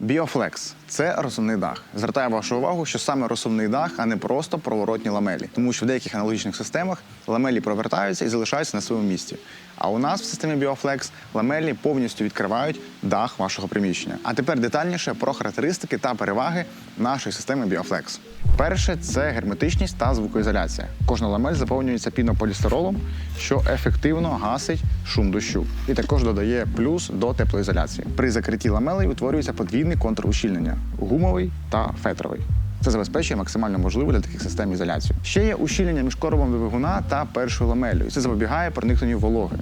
Біофлекс це розсувний дах. Звертаю вашу увагу, що саме розсувний дах, а не просто проворотні ламелі, тому що в деяких аналогічних системах ламелі провертаються і залишаються на своєму місці. А у нас в системі Біофлекс ламелі повністю відкривають дах вашого приміщення. А тепер детальніше про характеристики та переваги нашої системи Біофлекс. Перше це герметичність та звукоізоляція. Кожна ламель заповнюється пінополістиролом, що ефективно гасить шум дощу, і також додає плюс до теплоізоляції. При закритті ламелей утворюється подвійний контур ущільнення гумовий та фетровий. Це забезпечує максимально можливу для таких систем ізоляцію. Ще є ущільнення між коробом двигуна та першою ламеллю. і Це запобігає проникненню вологи.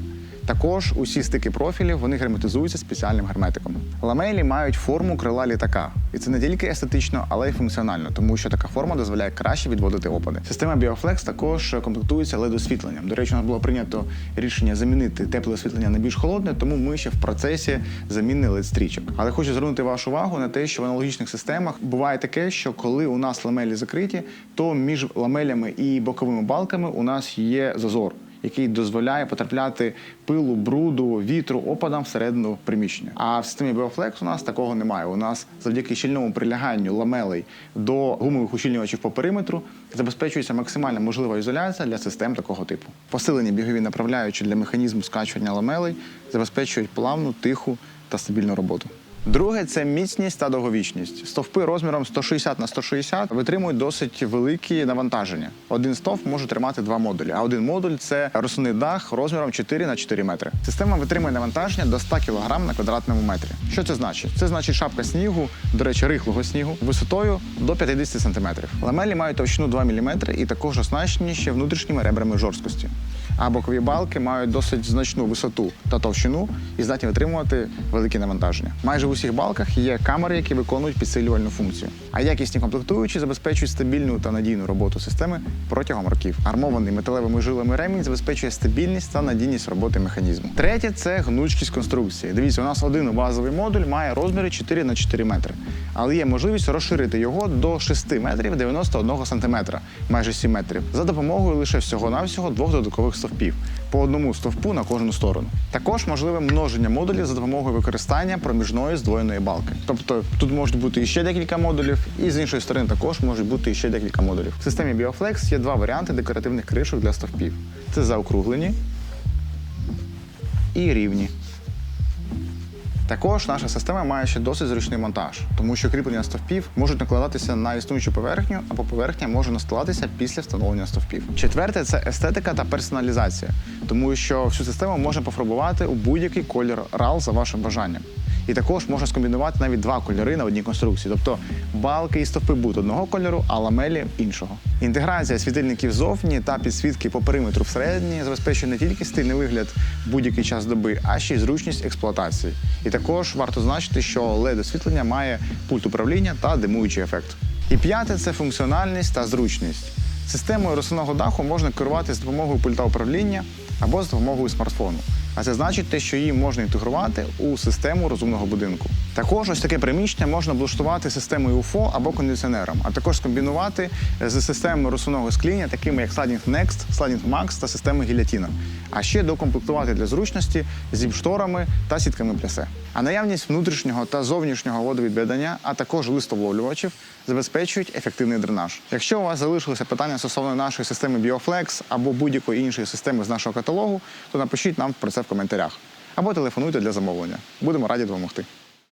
Також усі стики профілів вони герметизуються спеціальним герметиком. Ламелі мають форму крила літака, і це не тільки естетично, але й функціонально, тому що така форма дозволяє краще відводити опади. Система Біофлекс також комплектується led освітленням. До речі, у нас було прийнято рішення замінити тепле освітлення на більш холодне, тому ми ще в процесі заміни led стрічок. Але хочу звернути вашу увагу на те, що в аналогічних системах буває таке, що коли у нас ламелі закриті, то між ламелями і боковими балками у нас є зазор який дозволяє потрапляти пилу, бруду, вітру, опадам всередину приміщення. А в системі Bioflex у нас такого немає. У нас завдяки щільному приляганню ламелей до гумових ущільнювачів по периметру забезпечується максимальна можлива ізоляція для систем такого типу. Посилені бігові направляючі для механізму скачування ламелей забезпечують плавну, тиху та стабільну роботу. Друге це міцність та довговічність. Стовпи розміром 160 на 160 витримують досить великі навантаження. Один стовп може тримати два модулі, а один модуль це розсувний дах розміром 4 на 4 метри. Система витримує навантаження до 100 кг на квадратному метрі. Що це значить? Це значить шапка снігу, до речі, рихлого снігу, висотою до 50 см. Ламелі мають товщину 2 мм і також оснащені ще внутрішніми ребрами жорсткості. А бокові балки мають досить значну висоту та товщину і здатні витримувати великі навантаження. Майже усіх балках є камери, які виконують підсилювальну функцію. А якісні комплектуючі забезпечують стабільну та надійну роботу системи протягом років. Армований металевими жилами ремінь забезпечує стабільність та надійність роботи механізму. Третє це гнучкість конструкції. Дивіться, у нас один базовий модуль має розміри 4 на 4 метри, але є можливість розширити його до 6 метрів 91 сантиметра, майже 7 метрів, за допомогою лише всього-навсього двох додаткових стовпів по одному стовпу на кожну сторону. Також можливе множення модулів за допомогою використання проміжної здвоєної балки. Тобто тут можуть бути іще декілька модулів, і з іншої сторони також можуть бути іще декілька модулів. В системі Bioflex є два варіанти декоративних кришок для стовпів: це заокруглені і рівні. Також наша система має ще досить зручний монтаж, тому що кріплення стовпів можуть накладатися на існуючу поверхню, або поверхня може настилатися після встановлення стовпів. Четверте це естетика та персоналізація, тому що всю систему можна пофарбувати у будь-який колір RAL за вашим бажанням. І також можна скомбінувати навіть два кольори на одній конструкції, тобто балки і стовпи будуть одного кольору, а ламелі іншого. Інтеграція світильників зовні та підсвітки по периметру всередині забезпечує не тільки стильний вигляд будь-який час доби, а ще й зручність експлуатації. І також варто значити, що led освітлення має пульт управління та димуючий ефект. І п'яте це функціональність та зручність. Системою розсувного даху можна керувати з допомогою пульта управління або з допомогою смартфону. А це значить те, що її можна інтегрувати у систему розумного будинку. Також ось таке приміщення можна облаштувати системою UFO або кондиціонером, а також скомбінувати з системами розсувного скління, такими як Sliding Next, Sliding Max та системи гілятіна. А ще докомплектувати для зручності зіп-шторами та сітками плясе. А наявність внутрішнього та зовнішнього водовідведення, а також листовловлювачів забезпечують ефективний дренаж. Якщо у вас залишилося питання стосовно нашої системи Bioflex або будь-якої іншої системи з нашого каталогу, то напишіть нам про це в коментарях або телефонуйте для замовлення. Будемо раді допомогти.